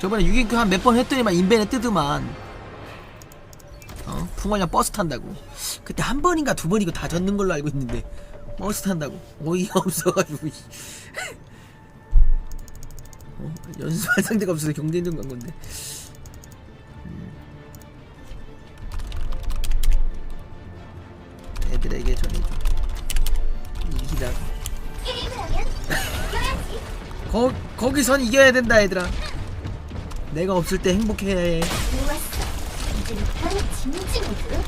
저번에 6인큐 한 몇 번 했더니만 인벤에 뜨더만 어? 풍화냥 버스 탄다고 그때 한 번인가 두 번이고 다 젖는 걸로 알고 있는데 버스 탄다고 어이가 없어가지고 이. 어? 연습할 상대가 없어서 경쟁전 간 건데 음. 애들에게 전해줘 이겨야지. 거, 거기선 이겨야 된다 얘들아 내가 없을 때 행복해야 해 좋았어. 이제부터는 진지 모드.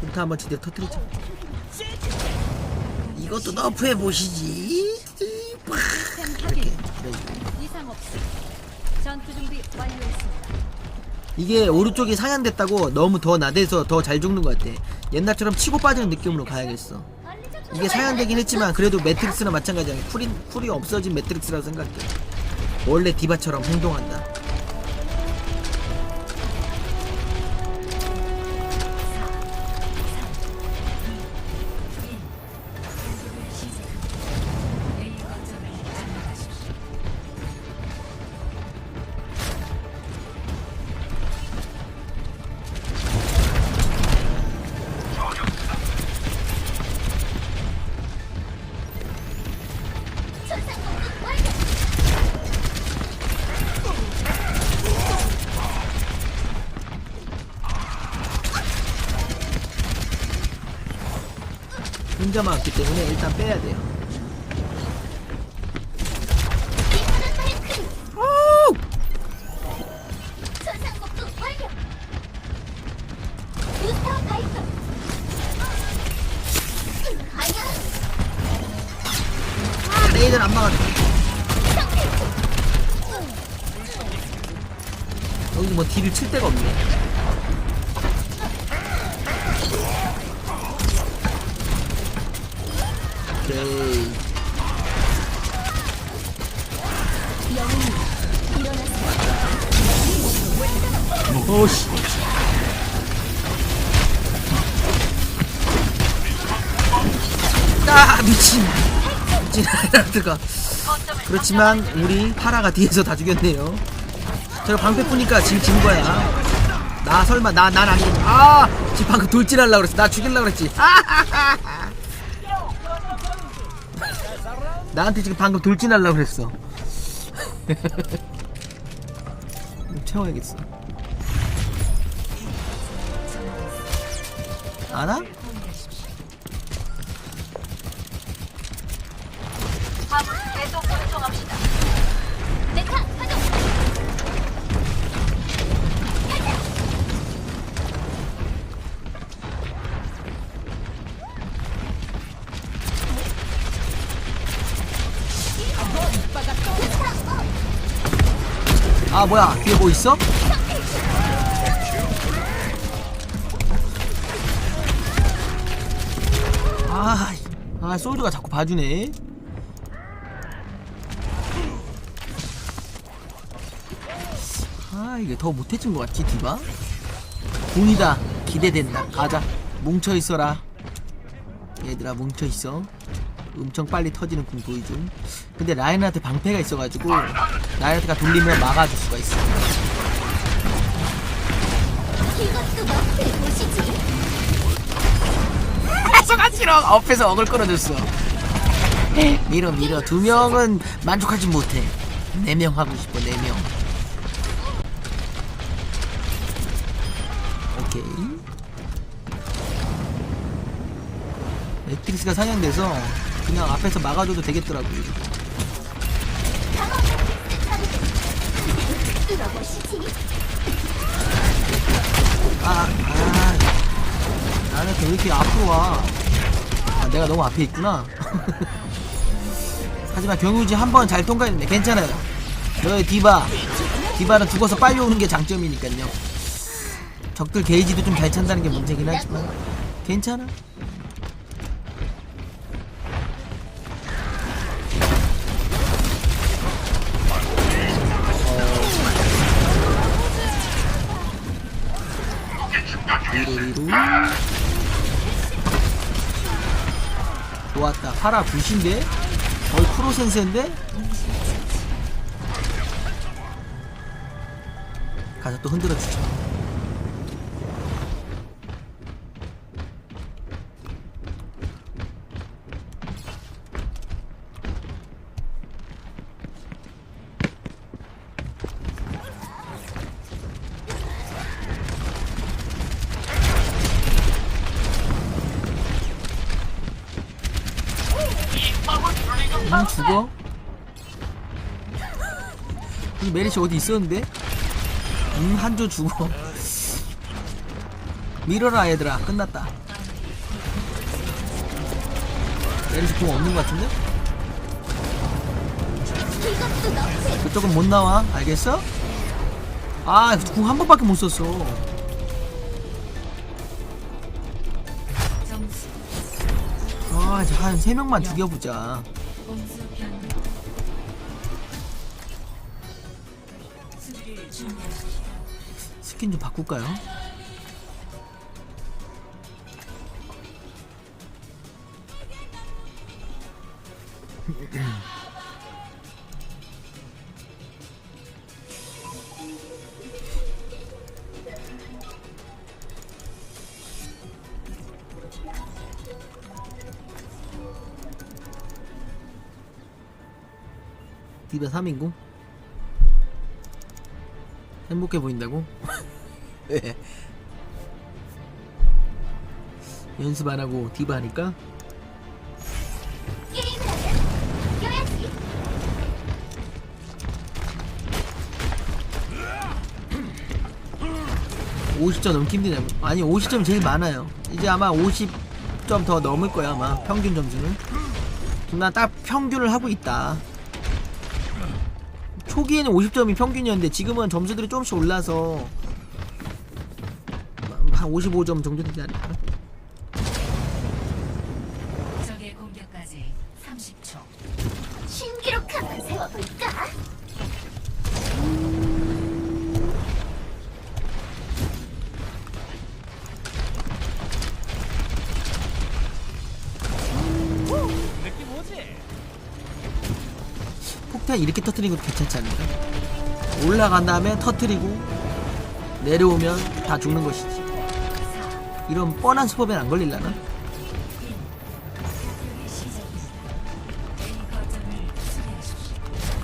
부터 한번 제대로 터뜨리자 이것도 너프해 보시지. 이상 없음. 전투 준비 완료했습니다. 이게 오른쪽이 상향됐다고 너무 더 나대서 더 잘 죽는 것 같아. 옛날처럼 치고 빠지는 느낌으로 가야겠어. 이게 상향되긴 했지만 그래도 매트릭스나 마찬가지야. 쿨이, 쿨이 없어진 매트릭스라고 생각해. 원래 디바처럼 행동한다 혼자만 왔기 때문에 일단 빼야 돼요. 오! 안 막았네 여기 뭐 딜을 칠 데가 없네 오씨 아 미친. 미친 하이라트가. 그렇지만 우리 파라가 뒤에서 다 죽였네요. 제가 방패 뿌니까 지금 진 거야. 나 설마 나 난 아니고 아! 지금 방금 돌진하려고 그랬어. 나 죽일려고 그랬지. 아하하하. 나한테 지금 방금 돌진하려고 그랬어 채워야겠어 아나? 메카 가동. 아 뭐야. 뒤에 뭐 있어? 아, 아 소주가 자꾸 봐주네. 아 이게 더 못해진 것 같지 디바? 공이다. 기대된다. 가자. 뭉쳐있어라. 얘들아 뭉쳐있어 엄청 빨리 터지는 궁 보여줌 근데 라인한테 방패가 있어가지고 라인한테가 돌리면 막아줄 수가 있어. 소가 싫어 앞에서 어글 끌어줬어. 밀어 밀어 두 명은 만족하지 못해. 네 명 하고 싶어 네명. 오케이. 매트릭스가 상향돼서 그냥 앞에서 막아줘도 되겠더라고 뚫어보시지. 아, 아. 나는 왜 이렇게 앞으로 와? 아, 내가 너무 앞에 있구나. 하지만 경유지 한 번 잘 통과했네 괜찮아요. 너의 디바. 디바는 죽어서 빨리 오는 게 장점이니까요. 적들 게이지도 좀 잘 찬다는 게 문제긴 하지만. 괜찮아 내리로 좋았다. 파라 굿인데? 거의 프로 센세인데? 가서 또 흔들어 주죠 음 죽어? 이 메리시 어디 있었는데? 음 한조 죽어. 밀어라 얘들아. 끝났다. 메리시 공 없는 것 같은데? 그쪽은 못 나와. 알겠어? 아궁 한 번밖에 못 썼어. 아 이제 한세 명만 죽여보자 스킨 좀 바꿀까요? 디바 3인공? 행복해 보인다고? 왜? 연습 안 하고 디바 하니까? 게임을 하면 이겨야지. 50점 넘기 힘드냐고? 아니 50점 제일 많아요 이제 아마 50점 더 넘을 거야 아마 평균 점수는 난딱 평균을 하고 있다 초기에는 50점이 평균이었는데 지금은 점수들이 조금씩 올라서 한 55점 정도 되지 않을까? 적의 공격까지 30초 신기록 한번 세워볼까? 폭탄 이렇게 터트리는 것도 괜찮지 않을까? 올라간 다음에 터트리고 내려오면 다 죽는 것이지 이런 뻔한 수법엔 안 걸릴라나?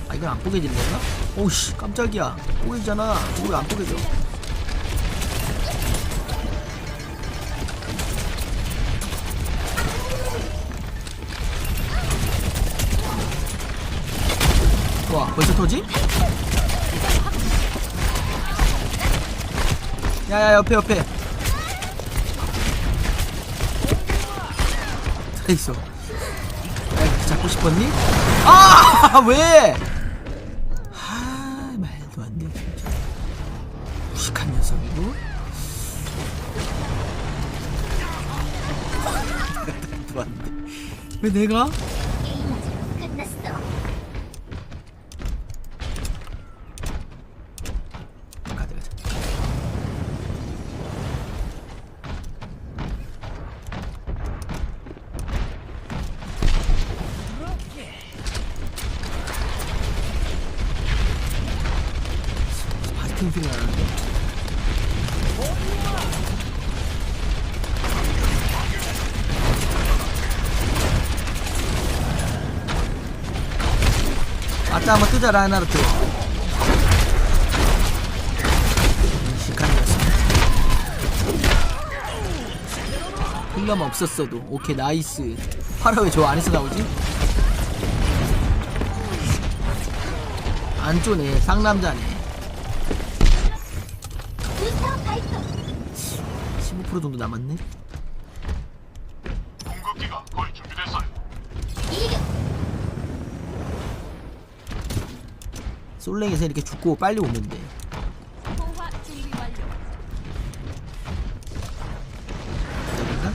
아 이건 안 뽀개질래나? 오우씨 깜짝이야 뽀개잖아 이거 왜안 뽀개져 와 벌써 터지? 야야 옆에 옆에 있어 야 잡고 싶었니? 아 왜? 아 말도 안 돼 진짜 무식한 녀석이고 말도 안 돼 왜 내가? 나는데 아따 한번 뜨자 라인하르트 힐러만 없었어도 오케이 나이스 파라 왜 저 안에서 나오지? 안 쪼네 상남자네. 15% 정도 남았네 공급기가 거의 준비됐어요. 솔랭에서 이렇게 죽고 빨리 오면 돼 포화 준비 완료 여긴가?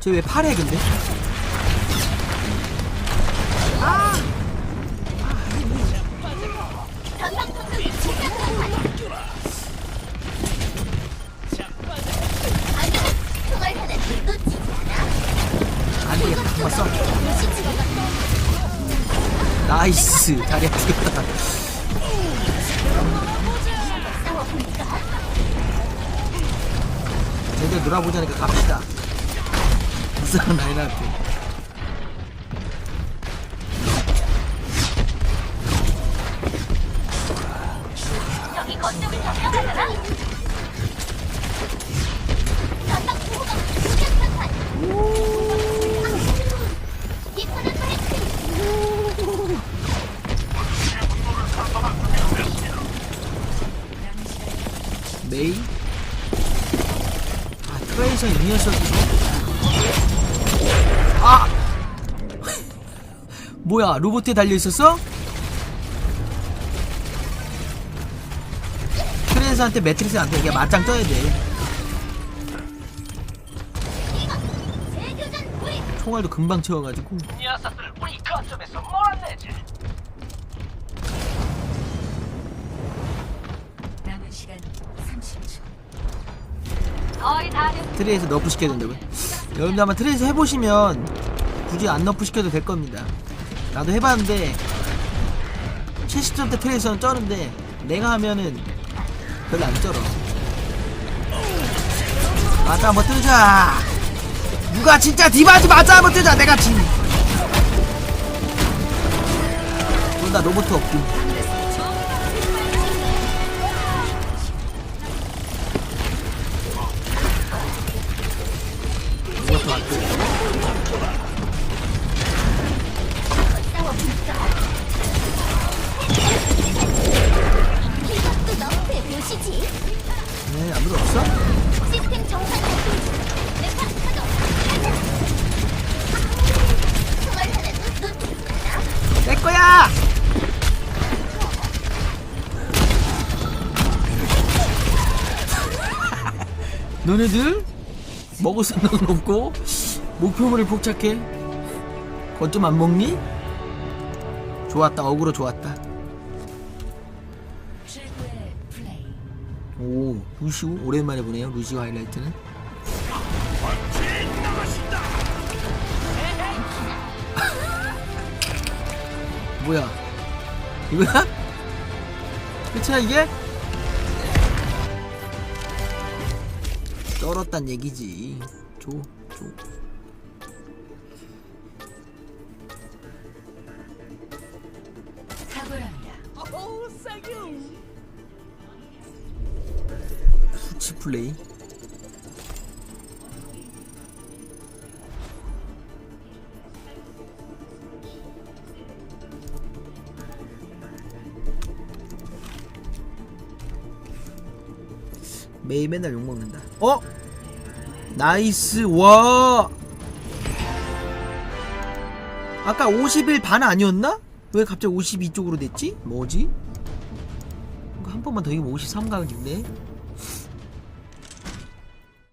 쟤왜 파래 근데? 봤어. 나이스. 죽였다. 싸워볼까? 쟤들 놀아보자니까 갑시다. 이상한 라인한테 뭐야 로봇에 달려있었어? 트레이서한테 매트리스한테 이게 맞짱 떠야 돼 재교전 우리 총알도 금방 채워가지고 녀석들 우리 거점에서 몰아내지. 남은 시간 30초. 트레이서 너프 시켜야 된다고요? 여러분들 아마 트레이서 해보시면 굳이 안 너프 시켜도 될 겁니다 나도 해봤는데 70점 대 트레이서는 쩌는데 내가 하면은 별로 안 쩔어. 맞아 한번 뜨자. 누가 진짜 디바지 맞아 한번 뜨자. 내가 진. 나 로봇 없고. 로봇 왔고 네 아무도 없어? 내 거야! 너네들 먹을 생각은 없고 목표물을 포착해 거 좀 안 먹니? 좋았다 어그로 좋았다. 오 루시우 오랜만에 보네요 루시우 하이라이트는 뭐야 이거야? 끝이야 이게? 떨었단 얘기지 줘 줘. 플레이 매일 맨날 욕먹는다 어? 나이스 와 아까 50일 반 아니었나? 왜 갑자기 52쪽으로 됐지? 뭐지? 한 번만 더 이기면 53각이네